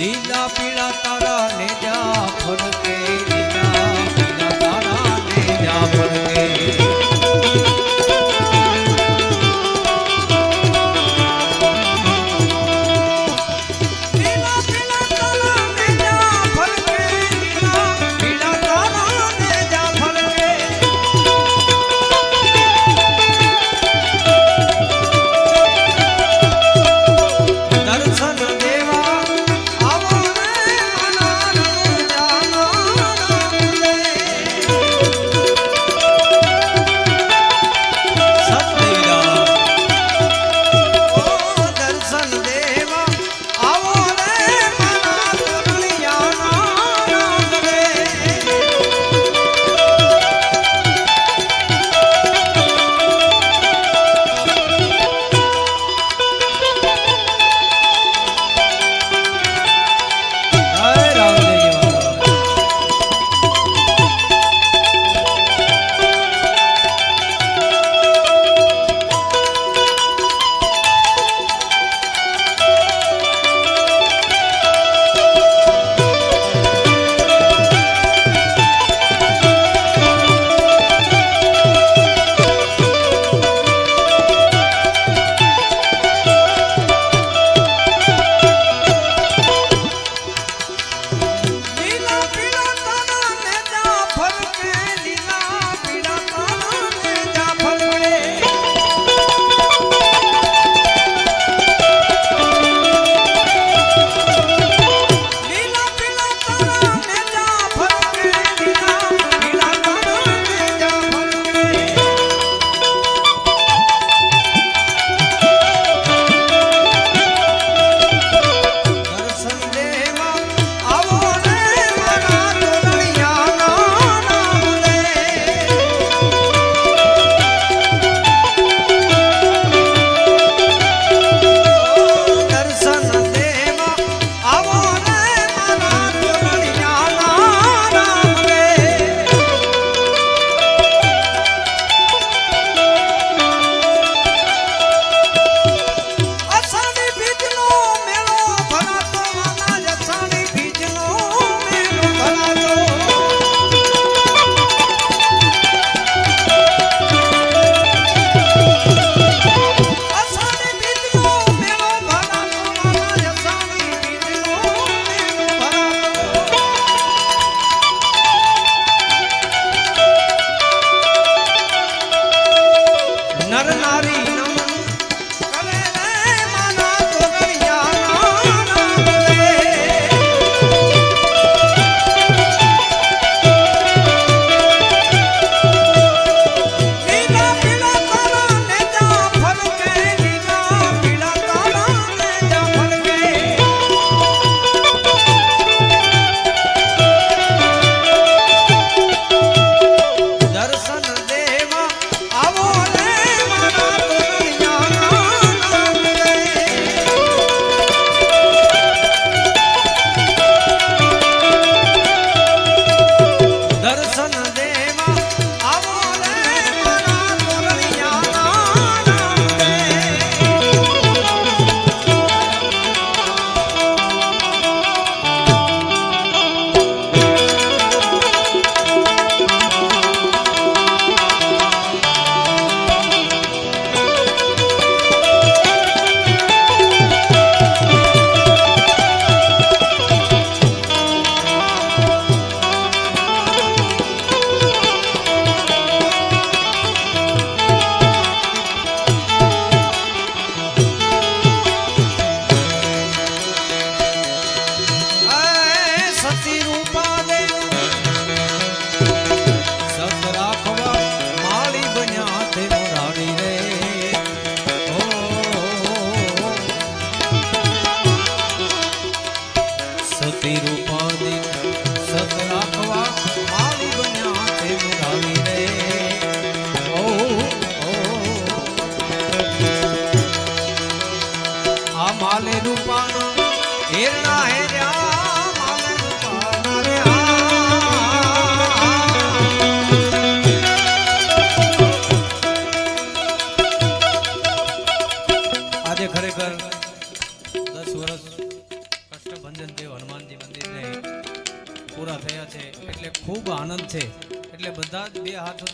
લીલા પીળા તારા ને જા ફરકે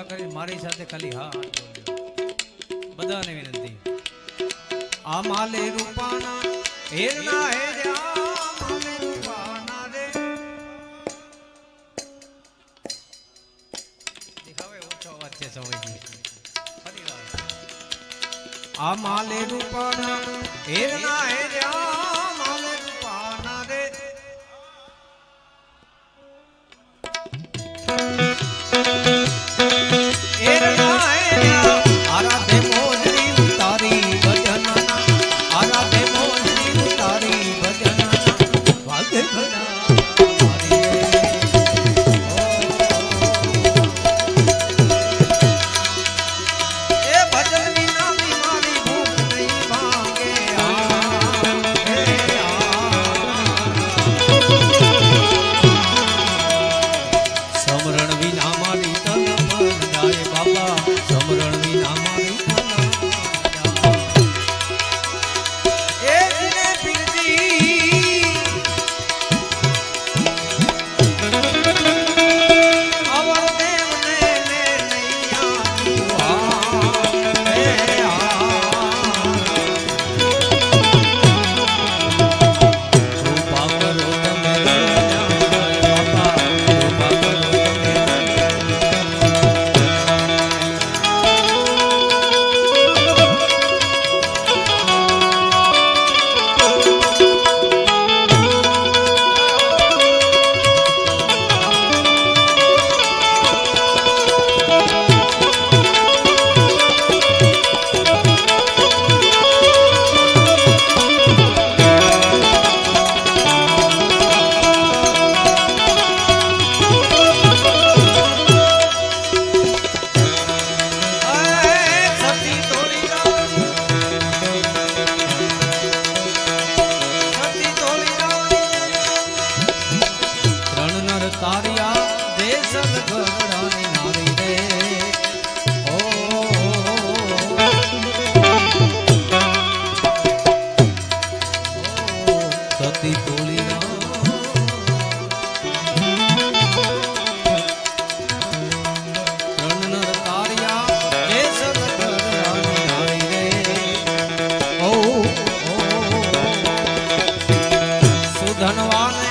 ઊંચા કરી, મારી સાથે ખાલી હા બધાને વિનંતી. અમાલે રૂપાના હેરના હે અમાલે રૂપાના રે. દેખાવે, ઓછો અવાજ છે સૌથી ફરી અમાલે રૂપાના હેરના હે ધનવાન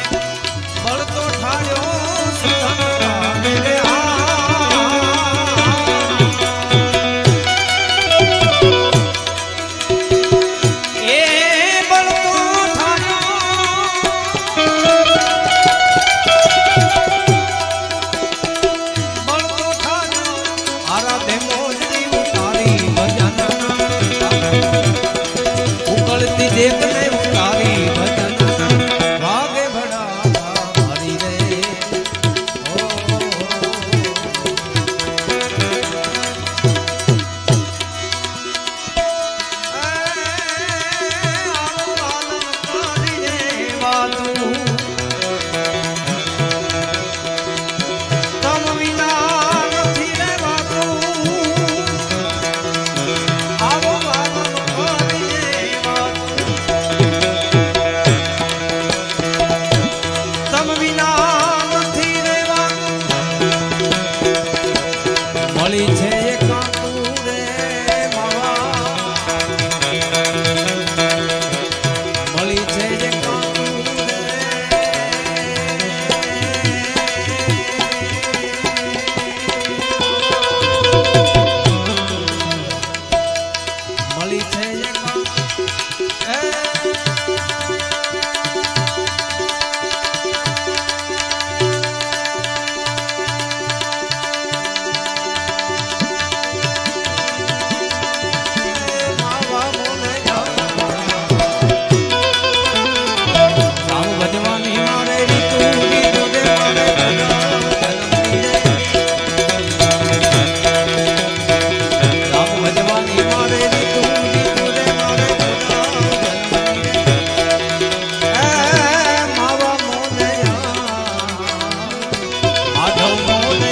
ना Oh, oh, oh.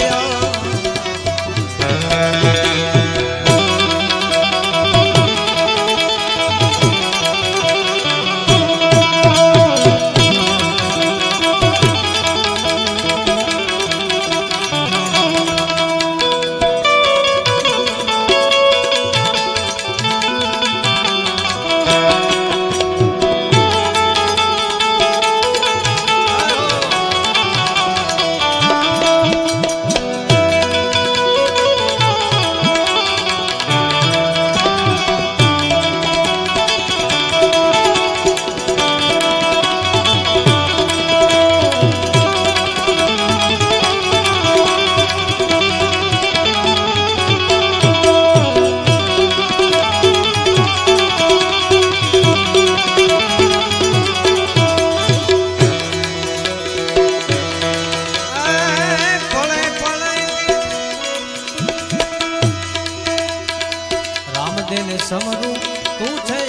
दिन समरू पूछे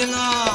બીજના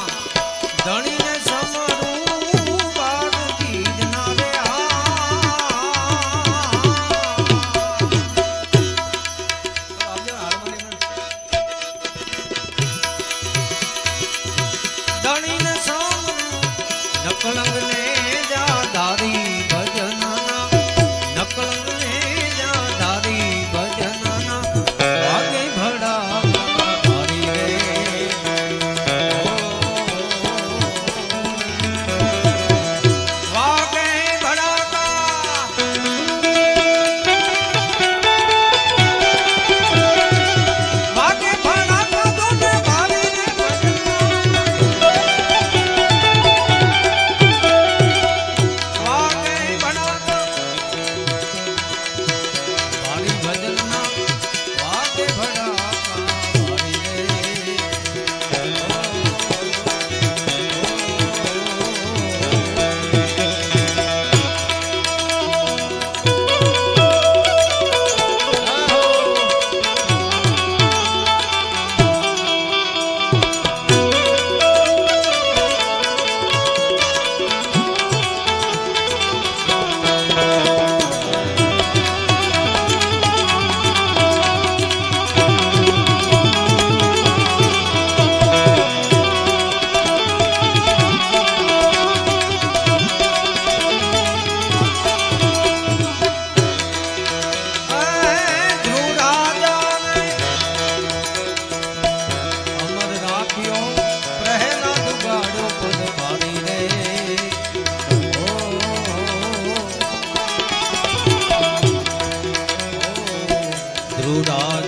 கருடா